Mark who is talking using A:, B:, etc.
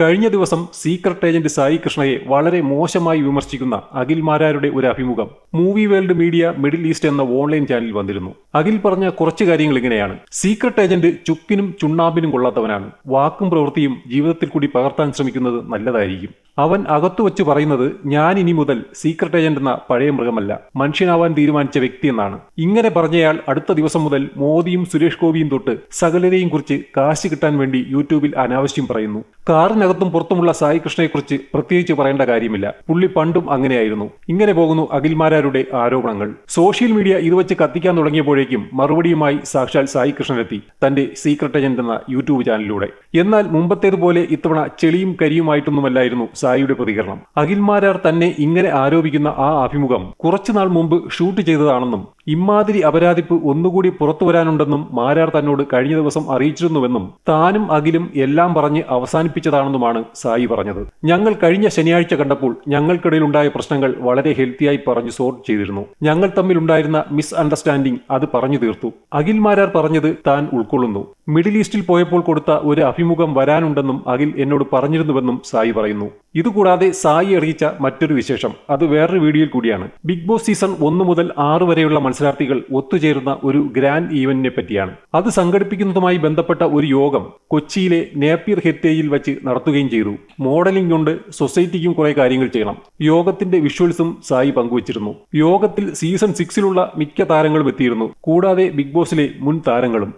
A: കഴിഞ്ഞ ദിവസം secret agent Sai കൃഷ്ണയെ വളരെ മോശമായി വിമർശിക്കുന്ന അഖിൽ മാരാരുടെ ഒരു അഭിമുഖം movie world media middle east എന്ന ഓൺലൈൻ ചാനൽ വന്നിരുന്നു. അഖിൽ പറഞ്ഞ കുറച്ച് കാര്യങ്ങൾ ഇങ്ങനെയാണ്. സീക്രട്ട് ഏജന്റ് ചുക്കിനും ചുണ്ണാമ്പിനും കൊള്ളാത്തവനാണ്. വാക്കും പ്രവൃത്തിയും ജീവിതത്തിൽ കൂടി പകർത്താൻ ശ്രമിക്കുന്നത് നല്ലതായിരിക്കും. അവൻ അകത്തു വച്ച് പറയുന്നത് ഞാൻ ഇനി മുതൽ സീക്രട്ട് ഏജന്റ് എന്ന പഴയ മൃഗമല്ല. മനുഷ്യനാവാൻ തീരുമാനിച്ച വ്യക്തി എന്നാണ്. ഇങ്ങനെ പറഞ്ഞയാൾ അടുത്ത ദിവസം മുതൽ മോദിയും സുരേഷ് ഗോപിയും തൊട്ട് സകലരെയും കുറിച്ച് കാശ് കിട്ടാൻ വേണ്ടി യൂട്യൂബിൽ അനാവശ്യം പറയുന്നു. കാറിനകത്തും പുറത്തുമുള്ള സായി കൃഷ്ണയെക്കുറിച്ച് പ്രത്യേകിച്ച് പറയേണ്ട കാര്യമില്ല. പുള്ളി പണ്ടും അങ്ങനെയായിരുന്നു. ഇങ്ങനെ പോകുന്നു അഖിൽമാരാരുടെ ആരോപണങ്ങൾ. സോഷ്യൽ മീഡിയ ഇത് വെച്ച് കത്തിക്കാൻ തുടങ്ങിയപ്പോഴേക്കും മറുപടിയുമായി സാക്ഷാൽ സായി കൃഷ്ണനെത്തി തന്റെ സീക്രട്ട് ഏജന്റ് എന്ന യൂട്യൂബ് ചാനലിലൂടെ. എന്നാൽ മുമ്പത്തേതുപോലെ ഇത്തവണ ചെളിയും കരിയുമായിട്ടൊന്നുമല്ലായിരുന്നു സായിയുടെ പ്രതികരണം. അഖിൽമാരാർ തന്നെ ഇങ്ങനെ ആരോപിക്കുന്ന ആ അഭിമുഖം കുറച്ചുനാൾ മുമ്പ് ഷൂട്ട് ചെയ്തതാണെന്നും ഇമാതിരി അപരാധിപ്പ് ഒന്നുകൂടി പുറത്തു വരാനുണ്ടെന്നും മാരാർ തന്നോട് കഴിഞ്ഞ ദിവസം അറിയിച്ചിരുന്നുവെന്നും താനും അഖിലും എല്ലാം പറഞ്ഞ് അവസാനിപ്പിച്ചതാണെന്നുമാണ് സായി പറഞ്ഞത്. ഞങ്ങൾ കഴിഞ്ഞ ശനിയാഴ്ച കണ്ടപ്പോൾ ഞങ്ങൾക്കിടയിലുണ്ടായ പ്രശ്നങ്ങൾ വളരെ ഹെൽത്തിയായി പറഞ്ഞു സോർട്ട് ചെയ്തിരുന്നു. ഞങ്ങൾ തമ്മിലുണ്ടായിരുന്ന മിസ് അണ്ടർസ്റ്റാൻഡിംഗ് അത് പറഞ്ഞു തീർത്തു. അഖിൽ മാരാർ പറഞ്ഞത് താൻ ഉൾക്കൊള്ളുന്നു. മിഡിൽ ഈസ്റ്റിൽ പോയപ്പോൾ കൊടുത്ത ഒരു അഭിമുഖം വരാനുണ്ടെന്നും അഖിൽ എന്നോട് പറഞ്ഞിരുന്നുവെന്നും സായി പറയുന്നു. ഇതുകൂടാതെ സായി അറിയിച്ച മറ്റൊരു വിശേഷം. അത് വേറൊരു വീഡിയോയിൽ കൂടിയാണ്. ബിഗ് ബോസ് സീസൺ ഒന്ന് മുതൽ ആറ് വരെയുള്ള മത്സരാർത്ഥികൾ ഒത്തുചേരുന്ന ഒരു ഗ്രാൻഡ് ഈവന്റിനെ പറ്റിയാണ്. അത് സംഘടിപ്പിക്കുന്നതുമായി ബന്ധപ്പെട്ട ഒരു യോഗം കൊച്ചിയിലെ നേപ്പിയർ ഹെരിറ്റേജിൽ വെച്ച് നടത്തുകയും ചെയ്തു. മോഡലിംഗ് കൊണ്ട് സൊസൈറ്റിക്കും കുറെ കാര്യങ്ങൾ ചെയ്യണം. യോഗത്തിന്റെ വിഷ്വൽസും സായി പങ്കുവച്ചിരുന്നു. യോഗത്തിൽ സീസൺ സിക്സിലുള്ള മിക്ക താരങ്ങളും എത്തിയിരുന്നു. കൂടാതെ ബിഗ് ബോസിലെ മുൻ താരങ്ങളും.